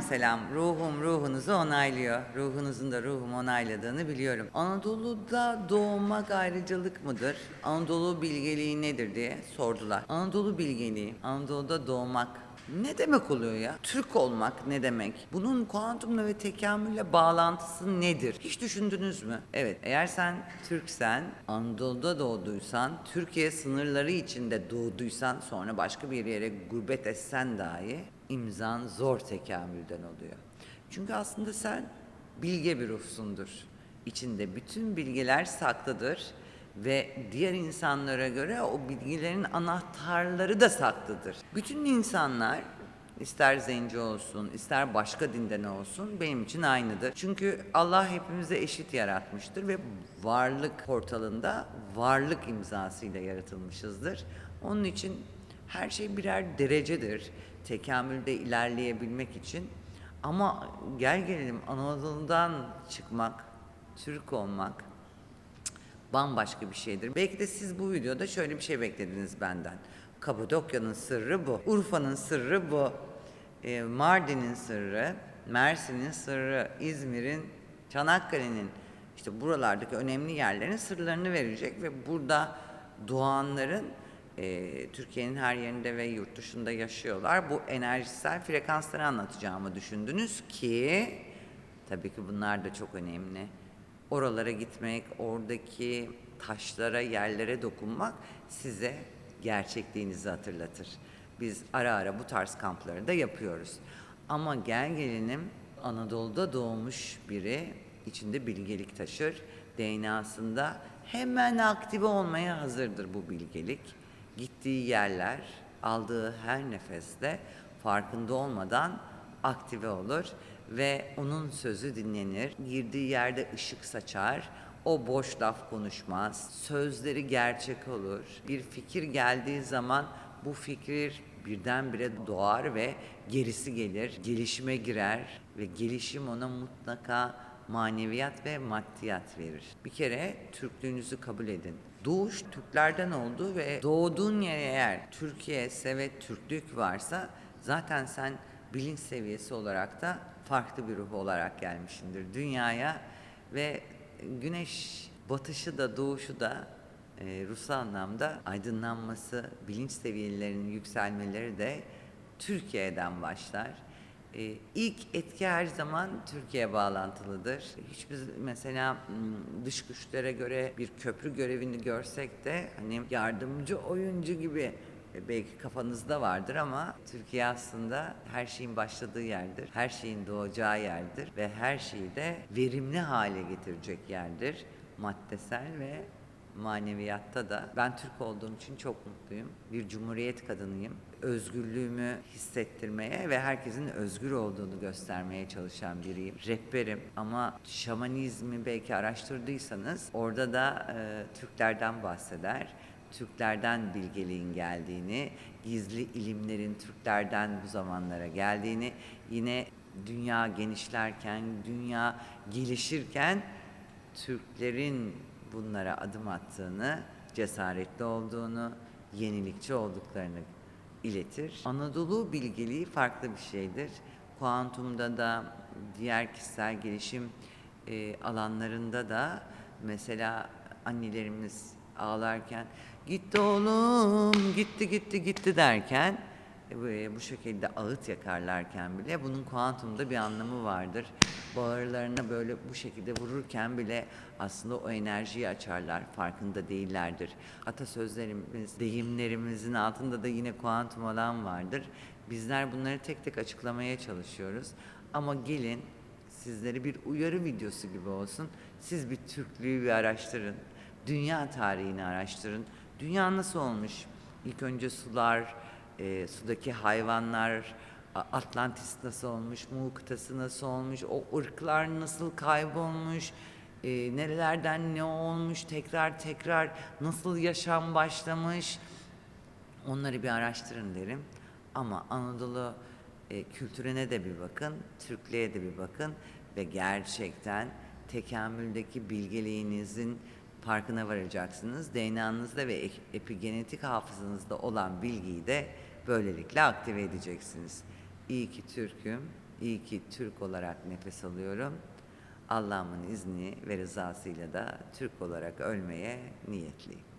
selam. Ruhum ruhunuzu onaylıyor. Ruhunuzun da ruhumu onayladığını biliyorum. Anadolu'da doğmak ayrıcalık mıdır? Anadolu bilgeliği nedir diye sordular. Anadolu bilgeliği, Anadolu'da doğmak ne demek oluyor ya? Türk olmak ne demek? Bunun kuantumla ve tekamülle bağlantısı nedir? Hiç düşündünüz mü? Evet, eğer sen Türksen, Anadolu'da doğduysan, Türkiye sınırları içinde doğduysan, sonra başka bir yere gurbet etsen dahi imzan zor tekamülden oluyor. Çünkü aslında sen bilge bir ruhsundur. İçinde bütün bilgiler saklıdır ve diğer insanlara göre o bilgilerin anahtarları da saklıdır. Bütün insanlar ister zenci olsun, ister başka dinden olsun benim için aynıdır. Çünkü Allah hepimize eşit yaratmıştır ve varlık portalında varlık imzasıyla yaratılmışızdır. Onun için her şey birer derecedir. Tekamülde ilerleyebilmek için ama gel gelelim Anadolu'dan çıkmak, Türk olmak bambaşka bir şeydir. Belki de siz bu videoda şöyle bir şey beklediniz benden. Kapadokya'nın sırrı bu. Urfa'nın sırrı bu. Ee, Mardin'in sırrı, Mersin'in sırrı, İzmir'in, Çanakkale'nin işte buralardaki önemli yerlerin sırlarını verecek ve burada doğanların e, Türkiye'nin her yerinde ve yurt dışında yaşıyorlar. Bu enerjisel frekansları anlatacağımı düşündünüz ki tabii ki bunlar da çok önemli oralara gitmek, oradaki taşlara, yerlere dokunmak size gerçekliğinizi hatırlatır. Biz ara ara bu tarz kampları da yapıyoruz. Ama gel gelelim Anadolu'da doğmuş biri içinde bilgelik taşır. DNA'sında hemen aktive olmaya hazırdır bu bilgelik. Gittiği yerler, aldığı her nefeste farkında olmadan aktive olur ve onun sözü dinlenir. Girdiği yerde ışık saçar. O boş laf konuşmaz. Sözleri gerçek olur. Bir fikir geldiği zaman bu fikir birdenbire doğar ve gerisi gelir. Gelişime girer ve gelişim ona mutlaka maneviyat ve maddiyat verir. Bir kere Türklüğünüzü kabul edin. Doğuş Türklerden oldu ve doğduğun yere eğer Türkiye ve Türklük varsa zaten sen bilinç seviyesi olarak da farklı bir ruh olarak gelmişsindir dünyaya ve güneş batışı da doğuşu da e, ruhsal anlamda aydınlanması, bilinç seviyelerinin yükselmeleri de Türkiye'den başlar. E, ilk etki her zaman Türkiye bağlantılıdır. Hiçbir mesela dış güçlere göre bir köprü görevini görsek de hani yardımcı oyuncu gibi e, belki kafanızda vardır ama Türkiye aslında her şeyin başladığı yerdir. Her şeyin doğacağı yerdir ve her şeyi de verimli hale getirecek yerdir. Maddesel ve maneviyatta da. Ben Türk olduğum için çok mutluyum. Bir cumhuriyet kadınıyım. Özgürlüğümü hissettirmeye ve herkesin özgür olduğunu göstermeye çalışan biriyim. Rehberim ama şamanizmi belki araştırdıysanız orada da e, Türklerden bahseder. Türklerden bilgeliğin geldiğini, gizli ilimlerin Türklerden bu zamanlara geldiğini, yine dünya genişlerken, dünya gelişirken Türklerin bunlara adım attığını, cesaretli olduğunu, yenilikçi olduklarını iletir. Anadolu bilgeliği farklı bir şeydir. Kuantumda da diğer kişisel gelişim e, alanlarında da mesela annelerimiz ağlarken gitti oğlum gitti gitti gitti derken bu- bu şekilde ağıt yakarlarken bile bunun kuantumda bir anlamı vardır. Bağırlarına böyle bu şekilde vururken bile aslında o enerjiyi açarlar, farkında değillerdir. Atasözlerimiz, deyimlerimizin altında da yine kuantum alan vardır. Bizler bunları tek tek açıklamaya çalışıyoruz. Ama gelin sizlere bir uyarı videosu gibi olsun. Siz bir Türklüğü bir araştırın. Dünya tarihini araştırın. Dünya nasıl olmuş? İlk önce sular, e, sudaki hayvanlar, Atlantis nasıl olmuş, Mu kıtası nasıl olmuş, o ırklar nasıl kaybolmuş, e, nerelerden ne olmuş, tekrar tekrar nasıl yaşam başlamış, onları bir araştırın derim. Ama Anadolu e, kültürüne de bir bakın, Türklüğe de bir bakın ve gerçekten tekamüldeki bilgeliğinizin farkına varacaksınız. DNA'nızda ve epigenetik hafızanızda olan bilgiyi de böylelikle aktive edeceksiniz. İyi ki Türk'üm, İyi ki Türk olarak nefes alıyorum. Allah'ımın izni ve rızasıyla da Türk olarak ölmeye niyetliyim.